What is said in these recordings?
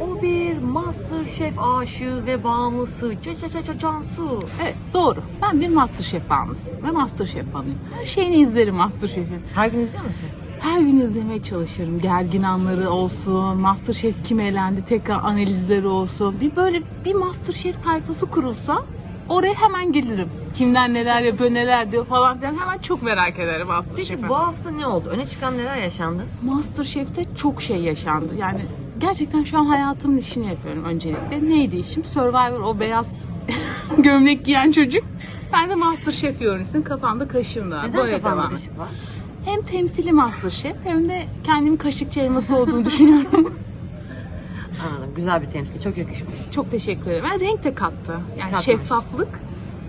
O bir Masterchef aşığı ve bağımlısı. Ca ca ca ca Cansu. Evet doğru. Ben bir Masterchef bağımlısıyım ve Masterchef fanıyım. Her şeyini izlerim Masterchef'in. Her gün izliyor musun? Her gün izlemeye çalışırım. Gergin anları olsun, Masterchef kim elendi, tekrar analizleri olsun. Bir böyle bir Masterchef tayfası kurulsa oraya hemen gelirim. Kimden neler yapıyor, neler diyor falan filan. Hemen çok merak ederim Masterchef'i. Peki bu hafta ne oldu? Öne çıkan neler yaşandı? Masterchef'te çok şey yaşandı. Yani gerçekten şu an hayatımın işini yapıyorum öncelikle. Neydi işim? Survivor o beyaz gömlek giyen çocuk. Ben de Masterchef yorumcusun. Kafamda kaşığımda. Neden Böyle kafanda devam. kaşık var? Hem temsili Masterchef hem de kendim kaşıkçı elması olduğunu düşünüyorum. Anladım. Güzel bir temsil. Çok yakışmış. çok teşekkür ederim. Ve renk de kattı. Yani Katmış. şeffaflık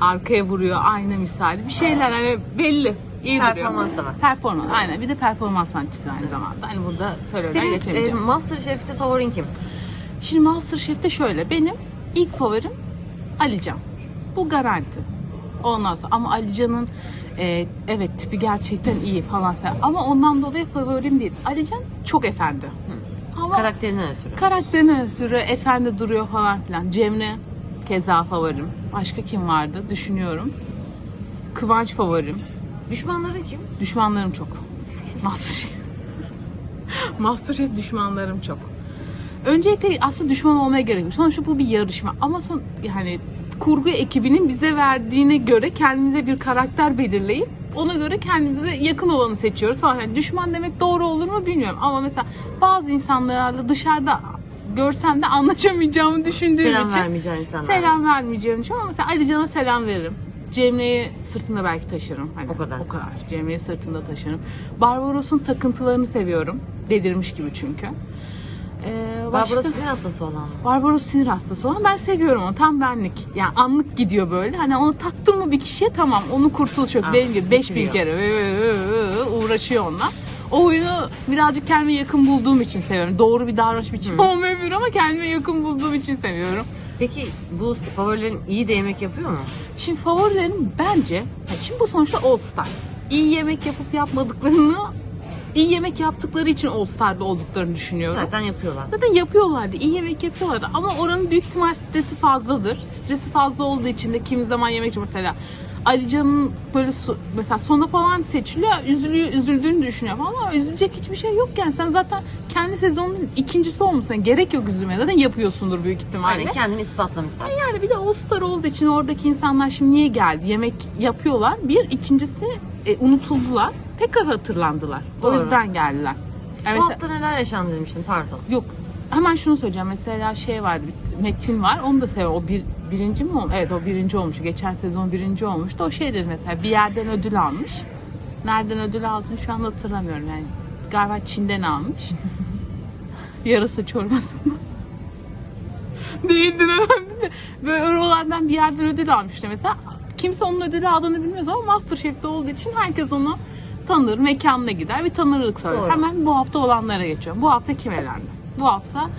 arkaya vuruyor ayna misali. Bir şeyler hani belli. İyi Performans duruyor. da var. Performans. Aynen. Bir de performans sanatçısı aynı zamanda. Hani burada söylemeden Senin e, geçemeyeceğim. Masterchef'te favorin kim? Şimdi Masterchef'te şöyle. Benim ilk favorim Alican. Bu garanti. Ondan sonra ama Alican'ın e, evet tipi gerçekten iyi falan filan. Ama ondan dolayı favorim değil. Alican çok efendi. Ama Karakterinden ötürü. karakterinden ötürü efendi duruyor falan filan. Cemre keza favorim. Başka kim vardı düşünüyorum. Kıvanç favorim. Düşmanların kim? Düşmanlarım çok. Masterchef. Masterchef düşmanlarım çok. Öncelikle aslında düşman olmaya gerek yok. Sonuçta bu bir yarışma. Ama son yani kurgu ekibinin bize verdiğine göre kendimize bir karakter belirleyip ona göre kendimize yakın olanı seçiyoruz falan. Yani düşman demek doğru olur mu bilmiyorum. Ama mesela bazı insanlarla dışarıda görsem de anlaşamayacağımı düşündüğüm Selam için vermeyeceğin insanlar. selam vermeyeceğim için ama mesela Ali Can'a selam veririm. Cemre'yi sırtımda belki taşırım. Hani O kadar. O kadar. Cemre'yi sırtımda taşırım. Barbaros'un takıntılarını seviyorum. Delirmiş gibi çünkü. Ee, başka... Barbaros sinir hastası olan? Barbaros sinir hastası olan ben seviyorum onu. Tam benlik. Yani anlık gidiyor böyle. Hani onu taktın mı bir kişiye tamam onu kurtuluş yok. Ah, Benim gibi 5000 bitiriyor. kere uğraşıyor onunla. O oyunu birazcık kendime yakın bulduğum için seviyorum. Doğru bir davranış biçimi olmayabilir ama kendime yakın bulduğum için seviyorum. Peki bu favorilerin iyi de yemek yapıyor mu? Şimdi favorilerim bence, ya şimdi bu sonuçta All Star. İyi yemek yapıp yapmadıklarını, iyi yemek yaptıkları için All Star'da olduklarını düşünüyorum. Zaten yapıyorlar. Zaten yapıyorlardı, iyi yemek yapıyorlardı ama oranın büyük ihtimal stresi fazladır. Stresi fazla olduğu için de kimi zaman yemekçi mesela Alican'ın böyle so- mesela sona falan seçiliyor, üzülüyor, üzüldüğünü düşünüyor falan ama üzülecek hiçbir şey yok yani. Sen zaten kendi sezonun ikincisi olmuşsun. Gerek yok üzülmeye. Zaten yapıyorsundur büyük ihtimalle. Aynen kendini ispatlamışlar. Yani bir de All Star olduğu için oradaki insanlar şimdi niye geldi? Yemek yapıyorlar. Bir, ikincisi e, unutuldular. Tekrar hatırlandılar. O Doğru. yüzden geldiler. Yani Bu mesela, hafta neler yaşandı demiştin pardon. yok hemen şunu söyleyeceğim. Mesela şey var, bir Metin var. Onu da seviyorum. O bir, birinci mi olmuş? Evet o birinci olmuş. Geçen sezon birinci olmuştu. O şey dedi mesela bir yerden ödül almış. Nereden ödül aldığını şu an hatırlamıyorum yani. Galiba Çin'den almış. Yarasa çorbasını. Değildin herhalde de. Böyle oralardan bir yerden ödül almıştı mesela. Kimse onun ödülü aldığını bilmez ama Masterchef'te olduğu için herkes onu tanır, mekanına gider bir tanırlık söyler. Hemen bu hafta olanlara geçiyorum. Bu hafta kim elendi? Bu hafta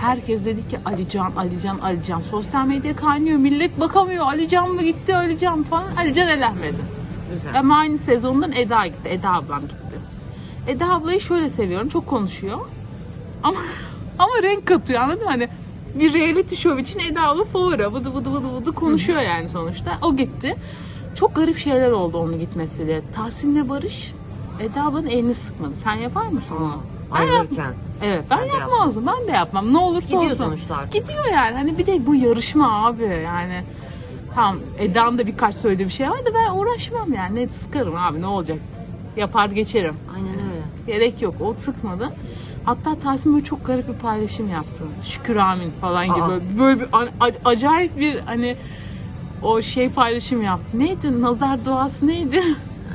herkes dedi ki Alican, Alican, Alican. Sosyal medya kaynıyor, millet bakamıyor. Alican mı gitti, Alican falan. Alican elenmedi. Güzel. Ama aynı sezondan Eda gitti. Eda ablam gitti. Eda ablayı şöyle seviyorum. Çok konuşuyor. Ama ama renk katıyor anladın mı? Hani bir reality show için Eda abla favori. Vıdı vıdı vıdı vıdı konuşuyor yani sonuçta. O gitti. Çok garip şeyler oldu onun gitmesiyle. Tahsin'le Barış Eda ablanın elini sıkmadı. Sen yapar mısın onu? Ben Ayrılırken. Evet ben, Ben yapmazdım. Ben de yapmam. Ne olursa Gidiyor olsun. sonuçta artık. Gidiyor yani. Hani bir de bu yarışma abi yani. Tamam Eda'nın da birkaç söylediği bir şey var da ben uğraşmam yani. Net sıkarım abi ne olacak. Yapar geçerim. Aynen öyle. Gerek yok. O sıkmadı. Hatta Tahsin böyle çok garip bir paylaşım yaptı. Şükür amin falan gibi. Aa. Böyle, böyle bir acayip bir hani o şey paylaşım yaptı. Neydi? Nazar duası neydi?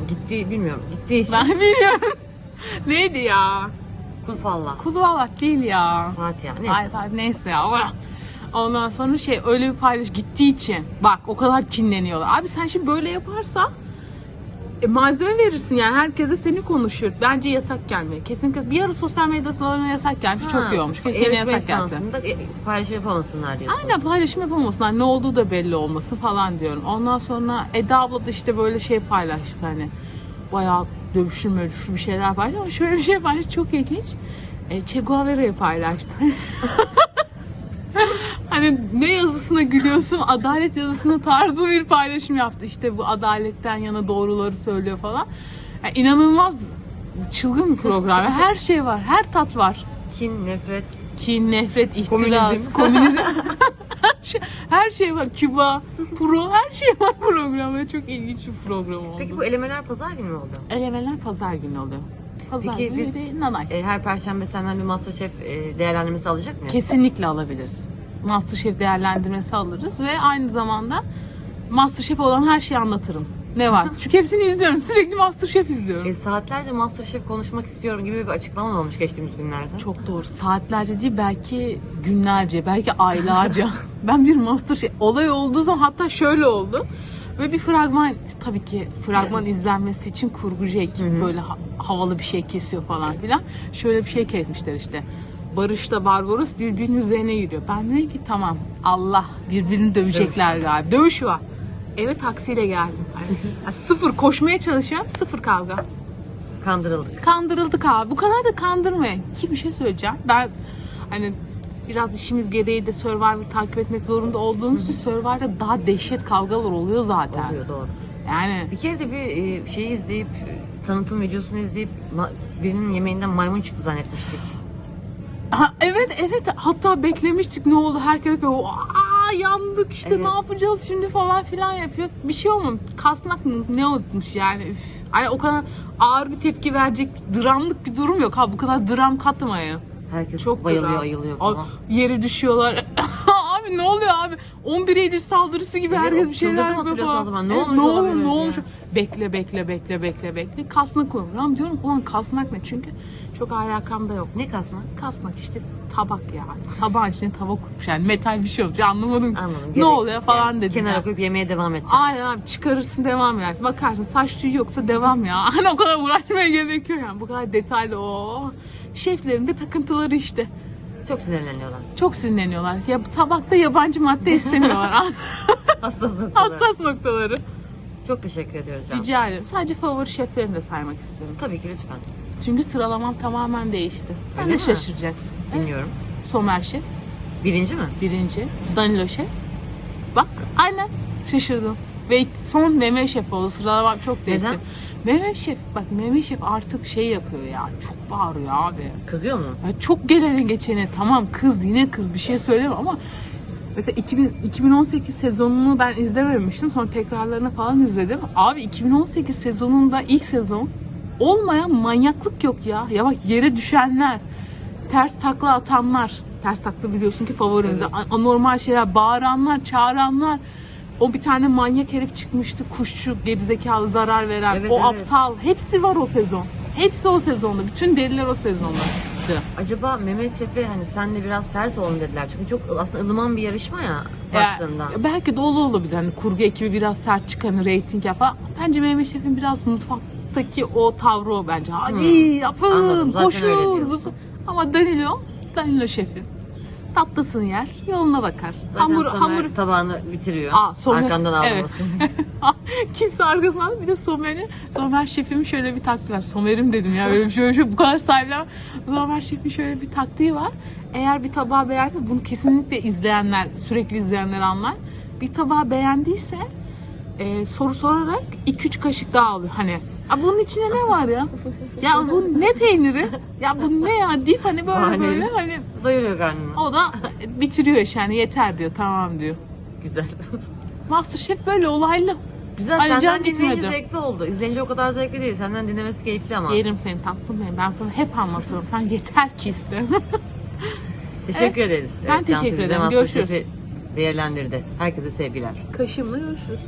Gitti bilmiyorum. İçin. ben bilmiyorum. neydi ya? Kulu valak değil ya. Fatih ya. Neyse. Ay, ay, neyse ya. Ondan sonra şey öyle bir paylaş gittiği için bak o kadar kinleniyorlar. Abi sen şimdi böyle yaparsa e, malzeme verirsin yani herkese seni konuşuyor. Bence yasak gelmeye. Kesinlikle bir ara sosyal medyasına yasak gelmiş. Çok iyi olmuş. Keşke yine Yarışma yasak esnasında e, paylaşım yapamasınlar diyorsun. Aynen paylaşım yapamasınlar. Ne olduğu da belli olmasın falan diyorum. Ondan sonra Eda abla da işte böyle şey paylaştı hani. Bayağı dövüşür mövüşür bir şeyler paylaştı ama şöyle bir şey paylaştı çok ilginç. E, Che Guevara'yı paylaştı. Hani ne yazısına gülüyorsun? Adalet yazısına tarzı bir paylaşım yaptı. İşte bu adaletten yana doğruları söylüyor falan. Yani inanılmaz çılgın bir program. Yani her şey var. Her tat var. Kin, nefret. Kin, nefret, ihtiras, Komünizm. komünizm. şey, her şey var. Küba, pro her şey var programda. Çok ilginç bir program oldu. Peki bu elemeler pazar günü mü oldu? Elemeler pazar günü oluyor. Pazar Peki günü biz- de nanay. E, her perşembe senden bir Masterchef e, değerlendirmesi alacak mıyız? Kesinlikle alabiliriz. Masterchef değerlendirmesi alırız ve aynı zamanda Masterchef olan her şeyi anlatırım. Ne var? Çünkü hepsini izliyorum. Sürekli Masterchef izliyorum. E, saatlerce Masterchef konuşmak istiyorum gibi bir açıklama olmuş geçtiğimiz günlerde. Çok doğru. Saatlerce değil belki günlerce, belki aylarca. ben bir Masterchef olay olduğu zaman hatta şöyle oldu. Ve bir fragman tabii ki fragman izlenmesi için kurgucu ekip böyle ha- havalı bir şey kesiyor falan filan. Şöyle bir şey kesmişler işte. Barış'la Barbaros birbirinin üzerine yürüyor. Ben dedim ki tamam Allah birbirini dövecekler galiba. Dövüş var. Eve taksiyle geldim. Yani sıfır koşmaya çalışıyorum. Sıfır kavga. Kandırıldık. Kandırıldık abi. Bu kadar da kandırmayın. Ki bir şey söyleyeceğim. Ben hani biraz işimiz gereği de Survivor takip etmek zorunda olduğumuz için Survivor'da daha dehşet kavgalar oluyor zaten. Oluyor doğru. Yani Bir kere de bir e, şeyi izleyip tanıtım videosunu izleyip ma- birinin yemeğinden maymun çıktı zannetmiştik. Ha, evet evet hatta beklemiştik ne oldu herkes yapıyor. Aa yandık işte Evet. ne yapacağız şimdi falan filan yapıyor. Bir şey olmamış. Kasnak mı ne unutmuş yani üf. Hani o kadar ağır bir tepki verecek dramlık bir durum yok ha bu kadar dram katmayın. Herkes Çok bayılıyor, dram. ayılıyor falan. Yere düşüyorlar. abi ne oluyor abi? 11 Eylül saldırısı gibi Evet, herkes bir şeyler yapıyor hatırlıyorsun o zaman. Ne Evet, olmuş ne oluyor, olabilir ne ya? olmuş? Bekle bekle bekle bekle bekle. Kasnak olur. Lan diyorum ulan kasnak ne? Çünkü çok alakamda yok. Ne kasma? Kasnak işte tabak yani. Tabağın içine tabak kurmuş yani metal bir şey olmuş anlamadım. Anladım. Ne gereksiz oluyor falan yani. dedim. Kenara yani. koyup yemeğe devam edeceğim. Aynen abi çıkarırsın devam edersin. Bakarsın saç tüyü yoksa devam ya. Hani o kadar uğraşmaya gerek yok yani. Bu kadar detaylı o. Şeflerin de takıntıları işte. Çok sinirleniyorlar. Çok sinirleniyorlar. Ya tabakta yabancı madde istemiyorlar. Hassas noktalar. Hassas noktaları. Çok teşekkür ediyoruz Can. Rica ederim. Sadece favori şeflerimi de saymak isterim. Tabii ki lütfen. Çünkü sıralamam tamamen değişti. Sen Öyle de mi? şaşıracaksın. Bilmiyorum. Somer Şef Birinci mi? birinci. Danilo Şef. Bak aynen şaşırdım. Ve son Mehmet Şef oldu. Sıralamam çok değişti. Neden? Mehmet Şef bak Mehmet Şef artık şey yapıyor ya. Çok bağırıyor abi. Kızıyor mu? Ya çok geleni geçeni tamam kız yine kız bir şey söyleme ama mesela 2000, 2018 sezonunu ben izlememiştim. Sonra tekrarlarını falan izledim. Abi 2018 sezonunda ilk sezon olmayan manyaklık yok ya. Ya bak yere düşenler, ters takla atanlar, ters takla biliyorsun ki favorimiz. Evet. Anormal şeyler, bağıranlar, çağıranlar. O bir tane manyak herif çıkmıştı. Kuşçu, gerizekalı, zarar veren. Evet, o evet. aptal. Hepsi var o sezon. Hepsi o sezonda. Bütün deliler o sezondaydı. Acaba Mehmet Şef'e hani sen de biraz sert olun dediler. Çünkü çok aslında ılıman bir yarışma ya baktığında. Ya, belki de o da olabilir. Hani kurgu ekibi biraz sert çıkan reyting yapar. Bence Mehmet Şef'in biraz mutfaktaki o tavrı o bence. Hadi yapın, Hmm. Anladım, zaten öyle koşun, diyorsun. Ama Danilo, Danilo şefim. Tatlısını yer, yoluna bakar. Zaten hamur, Somer hamur. tabağını bitiriyor. Aa, Somer- Arkandan evet. ağlamasın. Kimse arkasından bir de Somer'i, Somer şefim şöyle bir taktiği var. Somer'im dedim ya öyle bir şey, bir şey bu kadar sahiplen. Somer şefin şöyle bir taktiği var. Eğer bir tabağı beğense bunu kesinlikle izleyenler, sürekli izleyenler anlar. Bir tabağı beğendiyse e, soru sorarak 2-3 kaşık daha alıyor. Hani "Aa, bunun içinde ne var ya? Ya bu ne peyniri? Ya bu ne ya? deyip hani böyle Vay. böyle hani Doyuruyor karnını. o da bitiriyor iş yani yeter diyor tamam diyor. Güzel. Masterchef böyle olaylı. Güzel. Ali Can Senden dinleyince gitmedi. zevkli oldu. İzleyince o kadar zevkli değil. Senden dinlemesi keyifli ama. Yerim seni tatlım benim. Ben sana hep anlatırım. Sen yeter ki iste. Teşekkür ederiz. Ben Evet, Cansu teşekkür bize ederim. Masterchef'i Görüşürüz. değerlendirdi. Herkese sevgiler. Kaşımla görüşürüz.